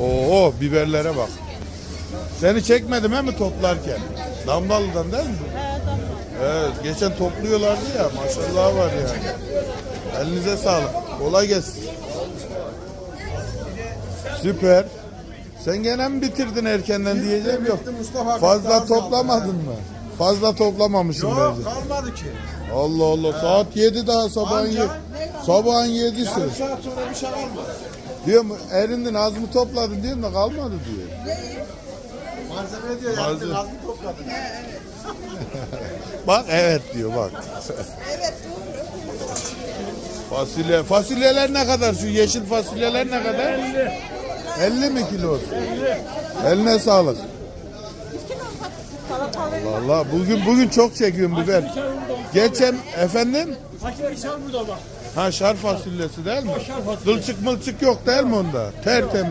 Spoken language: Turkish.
Oo biberlere bak. Seni çekmedim he mi toplarken? Damlalı'dan değil mi? Evet, geçen topluyorlardı ya, maşallah var yani. Elinize sağlık, kolay gelsin. Süper. Sen gene mi bitirdin erkenden diyeceğim yok. Mustafa Fazla toplamadın mı? Fazla toplamamışsın Yok bence. kalmadı ki. Allah Allah, saat 7 daha sabahın Anca- 7. Sabahın 7'si. Yarım saat sonra bir şey kalmadı. Diyorum erindin az mı topladın diyorum da kalmadı diyor. Malzeme diyor Malzeme. yaptın az mı topladın? Bak evet diyor bak. Evet Fasulye, fasulyeler ne kadar şu yeşil fasulyeler ne kadar? 50. 50 mi kilo? 50. Eline sağlık. Salatalık. Vallahi bugün bugün çok çekiyorum biber. Geçen efendim şar burada bak. Ha şar fasulyesi değil mi? Şar fasulye. Kılçık mılçık yok değil mi onda? Tertemiz.